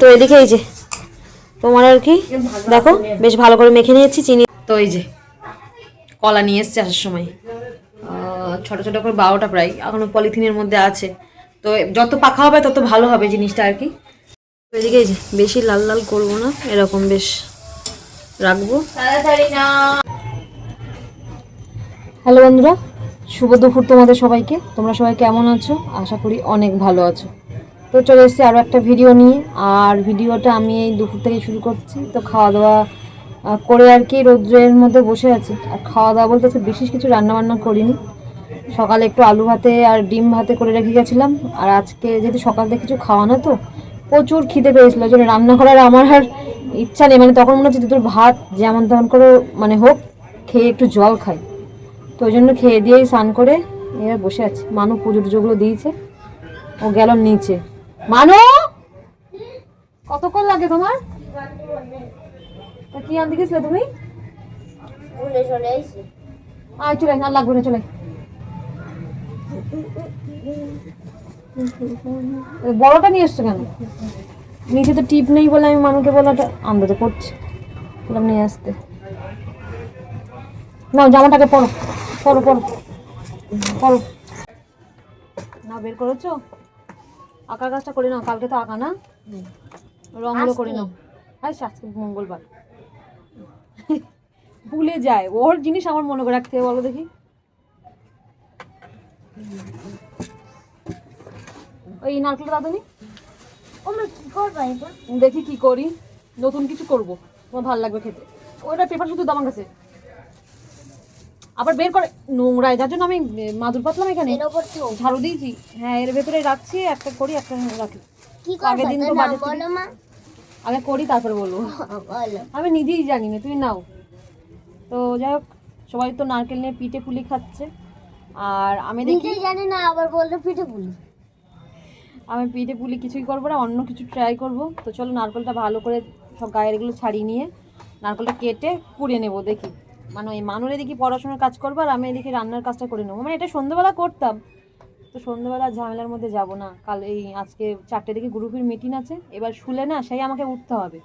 তো এদিকে এই যে তোমার আর কি? দেখো বেশ ভালো করে মেখে নিয়েছি চিনি। তো এই যে কলা নিয়ে এসছে আসার সময়। ছোট ছোট করে বারোটা প্রায় এখনও পলিথিনের মধ্যে আছে। তো যত পাখা হবে তত ভালো হবে জিনিসটা আর কি। এদিকে এই যে বেশি লাল লাল করব না এরকম বেশ রাখব। হ্যালো বন্ধুরা শুভ দুপুর তোমাদের সবাইকে। তোমরা সবাই কেমন আছো? আশা করি অনেক ভালো আছো। তো চলে এসেছি আরও একটা ভিডিও নিয়ে। আর ভিডিওটা আমি এই দুপুর থেকে শুরু করছি। তো খাওয়া দাওয়া করে আর কি রৌদ্রের মধ্যে বসে আছি। আর খাওয়া দাওয়া বলতে বিশেষ কিছু রান্না বান্না করিনি। সকালে একটু আলু ভাতে আর ডিম ভাতে করে রেখে গেছিলাম। আর আজকে যেহেতু সকাল থেকে কিছু খাওয়া না তো, প্রচুর খিদে পেয়েছিল। জন্য রান্না করার আমার আর ইচ্ছা নেই। মানে তখন মনে হচ্ছে দুটোর ভাত যেমন তেমন করে মানে হোক, খেয়ে একটু জল খাই। তো ওই জন্য খেয়ে দিয়েই স্নান করে এবার বসে আছে। মানু পুজো টুজোগুলো দিয়েছে। ও গেল নিচে। মানু? কতক্ষণ লাগে তোমার? তা কি আনতে গেছিলে তুমি? আয় চলে আর লাগবে না চলে। বড়টা নিয়ে এসছো কেন? নিচে তো টিপ নেই বলে আমি মানুকে বলে ওটা আন্দাজে করছি। বললাম নিয়ে আসতে। নাও জামাটাকে পরো। পরো পরো। পরো। না বের করেছ? আঁকার কাজটা করে নাও কালকে তো আঁকা না। রঙগুলো করে নাও হ্যাঁ আজকে মঙ্গলবার। ভুলে যায়। ওর জিনিস আমার মনে করে রাখতে বলো দেখি। ওই নারকেল দাদুনি দেখি কি করি। নতুন কিছু করব। তোমার ভালো লাগবে খেতে। ওটা পেপার শুধু দাম কাছে। আবার বের করে নোংরা যার জন্য আমি মাদুর পাতলাম এখানে। ঝাড়ু দিয়েছি। হ্যাঁ এর ভেতরে রাখছি একটা করি একটা রাখি। আগের দিন তো থেকে- আগে করি তারপরে বলব। আমি নিজেই জানি না তুমি নাও। তো যাই হোক সবাই তো নারকেল নিয়ে পিঠে পুলি খাচ্ছে। আর আমি দেখি জানি না আবার বললে পিঠে পুলি। আমি পিঠে পুলি কিছুই করব না অন্য কিছু ট্রাই করব। তো চলো নারকেলটা ভালো করে সব গায়ের এগুলো ছাড়িয়ে নিয়ে নারকেলটা কেটে পুড়ে নেব দেখি। মানে ওই মানুরে দেখি পড়াশোনার কাজ করব আর আমি এদিকে রান্নার কাজটা করে নেব। মানে এটা সন্ধ্যেবেলা করতাম। তো সন্ধ্যেবেলা ঝামেলার মধ্যে যাব না। কাল এই আজকে চারটে দিকে গ্রুপের মিটিং আছে। এবার শুলে না সেই আমাকে উঠতে হবে।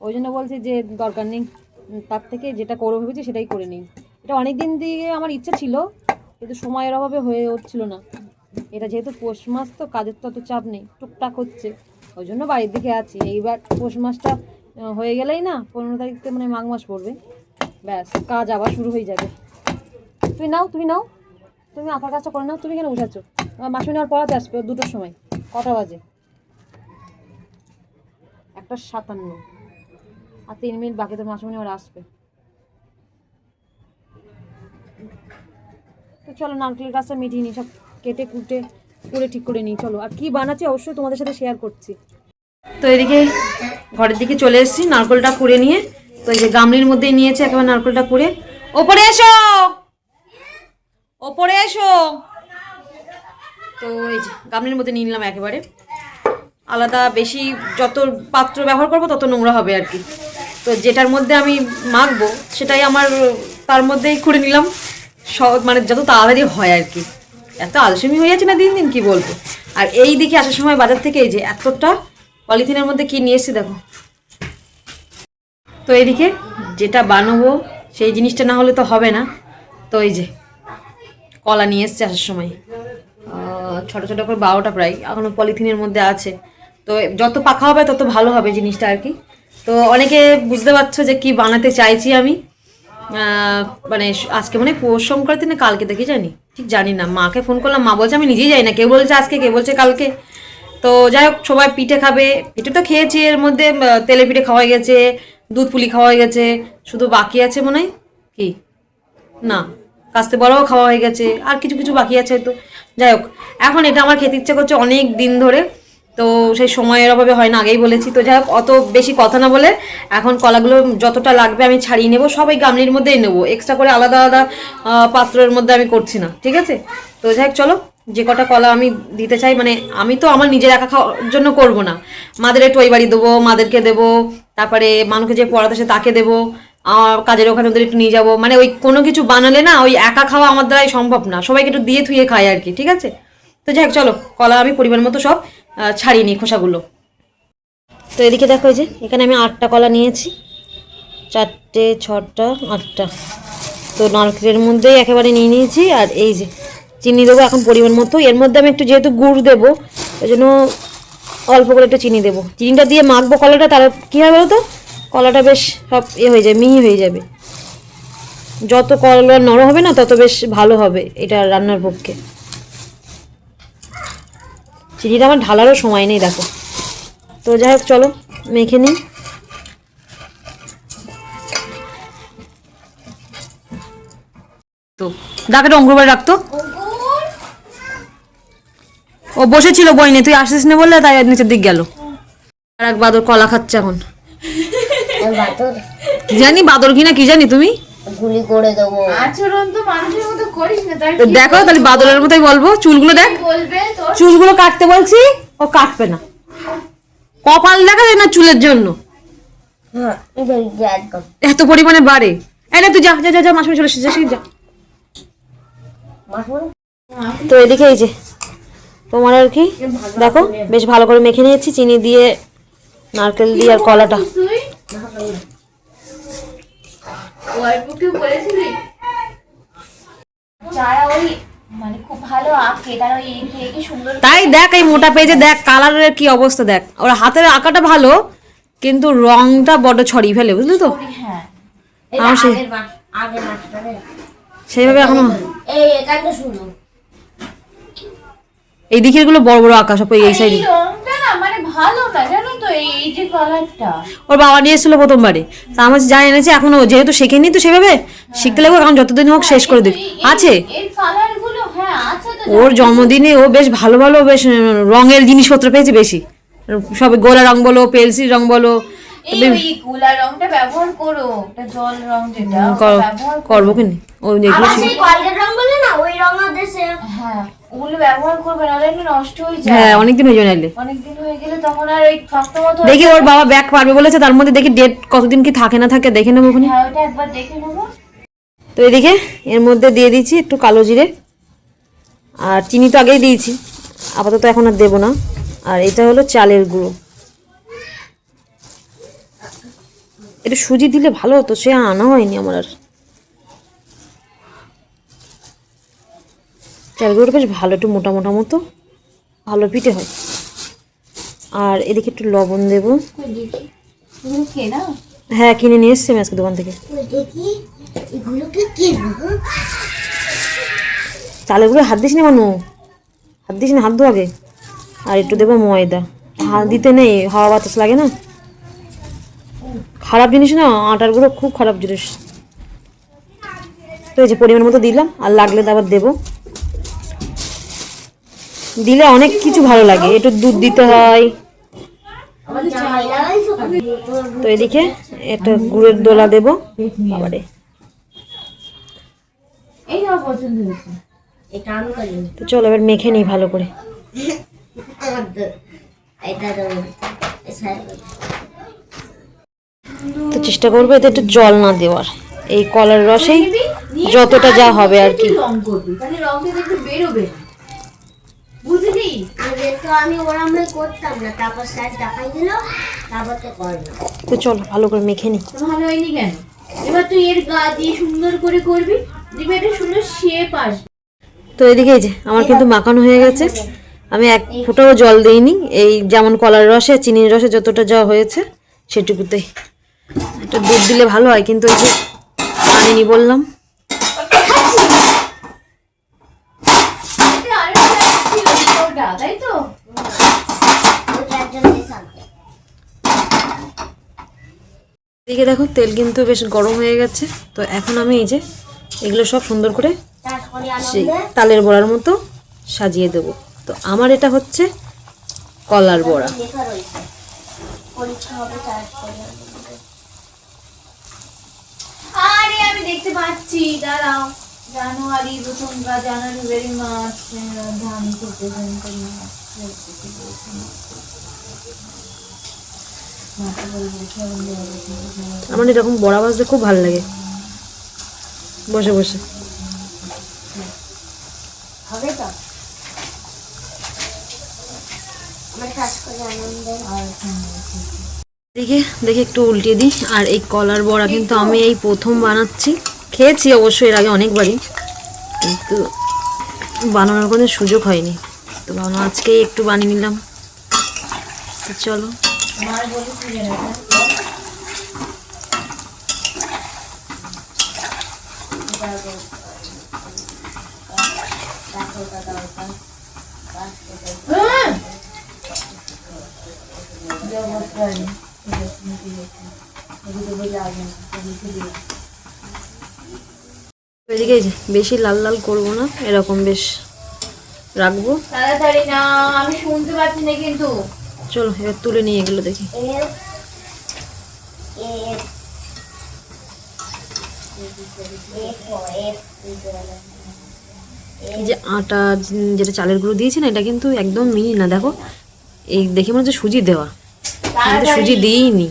ওই জন্য বলছে যে দরকার নেই। তার থেকে যেটা করব ভেবেছি সেটাই করে নিই। এটা অনেক দিন দিয়ে আমার ইচ্ছা ছিল, কিন্তু সময়ের অভাবে হয়ে উঠছিল না। এটা যেহেতু পৌষ মাস, তো কাজের তো অত চাপ নেই। টুকটাক হচ্ছে। ওই জন্য বাড়ির দিকে আছি। এইবার পৌষ মাসটা হয়ে গেলেই না পনেরো তারিখ থেকে মানে মাঘ মাস পড়বে। ব্যাস, কাজ আবার শুরু হয়ে যাবে। তুমি নাও তুমি নাও। তুমি আঁকার কাজটা করে নাও, তুমি কেন উঠাচ্ছ আমার মাসুনি আর পড়াতে আসবে, ওর দুটোর সময়, কটা বাজে? একটা সাতান্ন। আর তিন মিনিট বাকি তো মাসুনি আর আসবে। তো চলো, নারকেলের গাছটা মিটিয়ে নিই, সব কেটে কুটে, করে ঠিক করে নিই, চলো। আর কি বানাচ্ছি অবশ্যই তোমাদের সাথে শেয়ার করছি। তো এদিকে ঘরের দিকে চলে এসেছি, নারকেলটা কুড়ে নিয়ে। তো এই যে গামলির মধ্যেই নিয়েছে, একেবারে নারকেলটা কুড়ে ওপরে এসো! ওপরে এসো! তো এই যে গামলির মধ্যে নিয়ে নিলাম একেবারে। আলাদা বেশি যত পাত্র ব্যবহার করব, তত নোংরা হবে আর কি। তো যেটার মধ্যে আমি মাখবো, সেটাই আমার, তার মধ্যেই করে নিলাম। সব মানে যত তাড়াতাড়ি হয় আর কি। এত আলসেমি হয়ে যাচ্ছে না দিন দিন, কি বলব? আর এই দিকে আসার সময় বাজার থেকে এই যে এতটা পলিথিনের মধ্যে কি নিয়ে এসেছি, দেখো। তো এদিকে যেটা বানাবো, সেই জিনিসটা না হলে তো হবে না। তো এই যে, কলা নিয়ে এসছে আসার সময়। ছোটো ছোট করে বারোটা প্রায় এখনও পলিথিনের মধ্যে আছে। তো যত পাকা হবে, তত ভালো হবে জিনিসটা আর কি। তো অনেকে বুঝতে পারছ যে কি বানাতে চাইছি আমি। মানে আজকে মানে পৌষ সংক্রান্তি না কালকে দেখি জানি। ঠিক জানি না, মাকে ফোন করলাম, মা বলছে আমি নিজেই জানি না, কেউ বলছে আজকে, কেউ বলছে কালকে। তো যাই হোক, সবাই পিঠে খাবে। পিঠে তো খেয়েছি, এর মধ্যে তেলে পিঠে খাওয়া গেছে। দুধ পুলি খাওয়া হয়ে গেছে, শুধু বাকি আছে মনে হয়? কি? না, কাস্তে বড়াও খাওয়া হয়ে গেছে, আর কিছু কিছু বাকি আছে হয়তো যাই হোক, এখন এটা আমার খেতে ইচ্ছে করছে অনেক দিন ধরে, তো সেই সময়ের অভাবে হয় না, আগেই বলেছি। তো যাই হোক, অত বেশি কথা না বলে এখন কলাগুলো যতটা লাগবে আমি ছাড়িয়ে নেব, সবাই গামলির মধ্যেই নেব। এক্সট্রা করে আলাদা আলাদা পাত্রের মধ্যে আমি করছি না, ঠিক আছে? তো যাই হোক, চলো, যে কটা কলা আমি দিতে চাই মানে আমি তো আমার নিজের একা খাওয়ার জন্য করব না। মাদের একটু ওই বাড়ি দেবো, মাদেরকে দেবো তারপরে মানুষকে যে পড়াতে সে তাকে দেবো কাজের ওখানে ওদের একটু নিয়ে যাব। মানে ওই কোনো কিছু বানালে না, ওই একা খাওয়া আমার দ্বারাই সম্ভব না। সবাইকে একটু দিয়ে থুয়ে খাই আর কি, ঠিক আছে? তো যাই হোক, চলো, কলা আমি পরিমাণ মতো সব ছাড়িয়ে নিই খোসাগুলো। তো এদিকে দেখো যে, এখানে আমি আটটা কলা নিয়েছি। চারটে, ছটা, আটটা। তো নারকেলের মধ্যেই একেবারে নিয়ে নিয়েছি, আর এই যে চিনি দেবো এখন পরিমাণ মতো। এর মধ্যে আমি একটু যেহেতু গুড় দেবো, ওই জন্য অল্প করে একটু চিনি দেবো। চিনিটা দিয়ে মাখবো কলাটা তার কী হবে তো কলাটা বেশ সব এ হয়ে যায়, মিহি হয়ে যাবে। যত কলা নরম হবে না, তত বেশ ভালো হবে এটা রান্নার পক্ষে। চিনিটা আমার ঢালারও সময় নেই, দেখো। তো যাই হোক, চলো, মেখে নিই। তো ডাকাটা অঙ্কুরবাড়ি রাখতো। ও বসেছিল বইনে তুই আসিস না বললে তাই নিচের দিক গেল। আর এক বাদর কলা খাচ্ছে এখন। জানি বাদর কিনা কি জানি তুমি? গুলি করে দেবো। আচরণ তো মানুষের মতো করিস না তার তো দেখো তাহলে বাদরের মতোই বলব। চুলগুলো দেখ। বলবে চুলগুলো কাটতে বলছি ও কাটবে না। কপাল দেখা যায় না চুলের জন্য? হ্যাঁ এত পরিমাণে বাড়ে। এই না তুই যা যা যা যা মাসুমি চলে এসেছিস যা। মাসুর তো এদিকে এই যে। তোমার আর কি? দেখো বেশ ভালো করে মেখে নিয়েছি চিনি দিয়ে নারকেল দিয়ে আর কলাটা। তুই দেখ এই মোটা পেজে দেখ কালারের কি অবস্থা দেখ। ওর হাতের আঁকাটা ভালো কিন্তু রংটা বড্ড ছড়িয়ে ফেলে বুঝলি তো? হ্যাঁ। সেইভাবে এখনও এই এই দিকেরগুলো বড় বড় আঁকা সব এই- সাইডে মানে ভালো না জানো তো এই এই যে কালারটা ওর বাবা নিয়ে এসেছিল প্রথমবারে। তা আমার যা এনেছে এখনও যেহেতু শেখেনি তো সেভাবে শিখতে লাগবে কারণ যতদিন হোক শেষ করে দিক আছে? হ্যাঁ ওর জন্মদিনে ও বেশ ভালো ভালো বেশ রঙের জিনিসপত্র পেয়েছে বেশি। সব গোলা রং বলো পেন্সিল রং বলো এই গোলা রংটা ব্যবহার করো এটা জল রং যেটা ওটা কর- ব্যবহার করো। করব কিনি? যেগুলো সেই কলগেট রং বলে না ওই রং দেশে। হ্যাঁ ওগুলো ব্যবহার করবে নাহলে এগুলো নষ্ট হয়ে যায়। হ্যাঁ অনেকদিন হয়ে যাবে নাইলে অনেকদিন হয়ে গেলে তখন আর ওই শক্ত মতো দেখি ওর বাবা ব্যাগ পারবে বলেছে তার মধ্যে দেখি ডেট কতদিন কি থাকে না থাকে দেখে নেব ওখানে হ্যাঁ ওটা একবার দেখে নেব। তো এদিকে এর মধ্যে দিয়ে দিচ্ছি একটু কালো জিরে। আর চিনি তো আগেই দিয়েছি আপাতত এখন আর দেবো না। আর এটা হলো চালের গুঁড়ো। একটু সুজি দিলে ভালো হতো সে আনা হয়নি আমার আর। চাল গুঁড়োটা বেশ ভালো একটু মোটা মোটা মতো ভালো পিঠে হয়। আর এদিকে একটু লবণ দেবো। হ্যাঁ কিনে নিয়ে এসছি আমি আজকে দোকান থেকে। গুঁড়ো হাত দিস না মানু হাত দিস না হাত ধো আগে। আর একটু দেবো ময়দা। হাত দিতে নেই হাওয়া বাতাস লাগে না। খারাপ জিনিস না আটার গুঁড়ো খুব খারাপ জিনিস। তো এই যে পরিমাণ মতো দিলাম, আর লাগলে তো আবার দেবো। দিলে অনেক কিছু ভালো লাগে, একটু দুধ দিতে হয়। তো এদিকে একটা গুড়ের দোলা দেবো আবারে চলো এবার মেখে নিই ভালো করে। এটা তো চেষ্টা করব এতে একটু জল না দেওয়ার। এই কলার রসেই যতটা যা হবে আর কি। না। তো না। চলো ভালো করে মেখে তো ভালো হয়নি কেন? এবার তুই এর গা দিয়ে সুন্দর করে করবি দেখবি একটা সুন্দর শেপ আসবে। তো এদিকে এই যে আমার কিন্তু মাখানো হয়ে গেছে। আমি এক ফোঁটাও জল দিইনি। এই যেমন কলার রসে চিনির রসে যতটা যা হয়েছে সেটুকুতেই। একটু দুধ দিলে ভালো হয় কিন্তু ওই যে আনিনি বললাম। এদিকে দেখো তেল কিন্তু বেশ গরম হয়ে গেছে। তো এখন আমি এই যে এগুলো সব সুন্দর করে সেই তালের বড়ার মতো সাজিয়ে দেবো। তো আমার এটা হচ্ছে কলার বড়া লেখা রয়েছে পরীক্ষা হবে তারপরে আনন্দে। আরে আমি দেখতে পাচ্ছি। দাঁড়াও। জানুয়ারি প্রথম জানুয়ারি ভেরি মার্চ ধান করতে আমার এরকম বড়া ভাজতে খুব ভালো লাগে। বসে বসে। হবে তো? আমার কাজ করে আনন্দে। আর দেখে দেখে একটু উল্টিয়ে দিই। আর এই কলার বড়া কিন্তু আমি এই প্রথম বানাচ্ছি। খেয়েছি অবশ্যই এর আগে অনেকবারই। কিন্তু বানানোর কোনো সুযোগ হয়নি। তো বানানো আজকেই একটু বানিয়ে নিলাম। তো চলো। এটা হ্যাঁ! জগৎকারী এদিকে বেশি লাল লাল করব না এরকম বেশ রাখব। তাড়াতাড়ি না আমি শুনতে পাচ্ছি না কিন্তু। চলো এবার তুলে নিয়ে এগুলো দেখি। যে আটা যেটা চালের গুঁড়ো দিয়েছি না এটা কিন্তু একদম মিহি না দেখো। এই দেখে মনে হচ্ছে সুজি দেওয়া। কিন্তু সুজি দিইনি।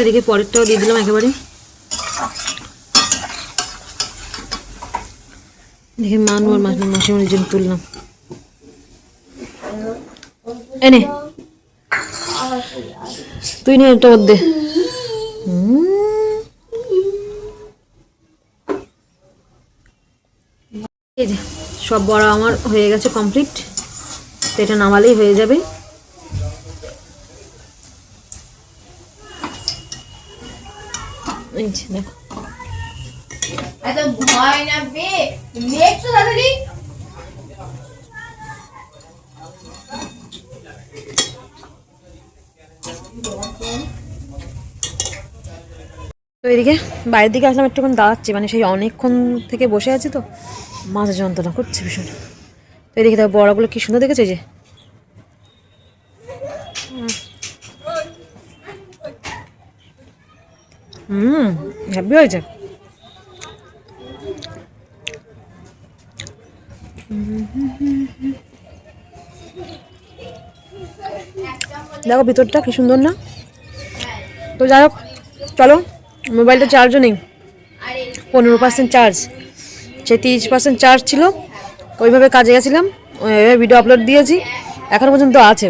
এদিকে পরেরটাও দিয়ে দিলাম একেবারে। দেখে মানু আর মাসি মাসিমণির জন্য তুললাম। এনে। তুই নে এটা দে। এই যে সব বড়া আমার হয়ে গেছে কমপ্লিট তো এটা নামালেই হয়ে যাবে। দেখো। ভয় না তো তো এদিকে বাইরের দিকে আসলাম একটুখানি দাঁড়াচ্ছি। মানে সেই অনেকক্ষণ থেকে বসে আছি তো। মাথা যন্ত্রণা করছে ভীষণ। তো এদিকে দেখো বড়াগুলো কি সুন্দর দেখেছে যে? হুম হ্যাপি হয়েছে। দেখো ভিতরটা কি সুন্দর না? তো যাই হোক, চলো, মোবাইলটা চার্জও নেই। পনেরো পার্সেন্ট চার্জ সে তিরিশ পার্সেন্ট চার্জ ছিল। ওইভাবে কাজে গেছিলাম, ওইভাবে ভিডিও আপলোড দিয়েছি, এখনও পর্যন্ত আছে।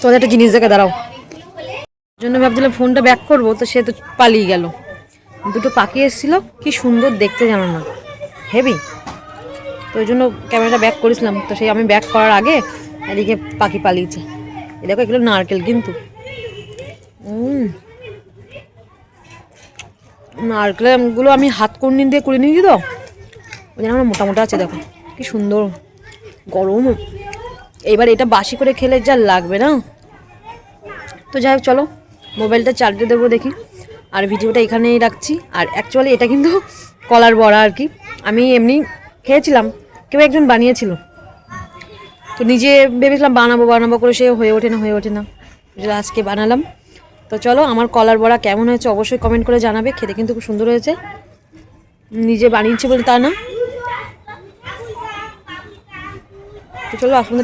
তোমাদের একটা জিনিস দেখে দাঁড়াও। জন্য ভাবছিলাম ফোনটা ব্যাক করব, তো সে তো পালিয়ে গেল। দুটো পাখি এসেছিল, কি সুন্দর দেখতে জানো না। হেভি তো ওই জন্য ক্যামেরাটা ব্যাক করেছিলাম, তো সেই আমি ব্যাক করার আগে এদিকে পাখি পালিয়েছে। এই দেখো এগুলো নারকেল কিন্তু। উম। নারকেলগুলো আমি হাত কর্নি দিয়ে করে নিয়েছি তো? ওই জন্য আমার মোটা মোটা আছে, দেখো। কি সুন্দর। গরম। এবার এটা বাসি করে খেলে যা লাগবে না? তো যাই হোক, চলো। মোবাইলটা চার্জে দেবো দেখি। আর ভিডিওটা এখানেই রাখছি। আর অ্যাকচুয়ালি এটা কিন্তু কলার বড়া আর কি। আমি এমনি খেয়েছিলাম। কেউ একজন বানিয়েছিল। তো নিজে ভেবেছিলাম বানাবো বানাবো করে সে হয়ে ওঠে না, হয়ে ওঠে না। আজকে বানালাম। তো চলো, আমার কলার বড়া কেমন হয়েছে অবশ্যই কমেন্ট করে জানাবে। খেতে কিন্তু খুব সুন্দর হয়েছে। নিজে বানিয়েছি বলে তা না। তো চলো, আসুন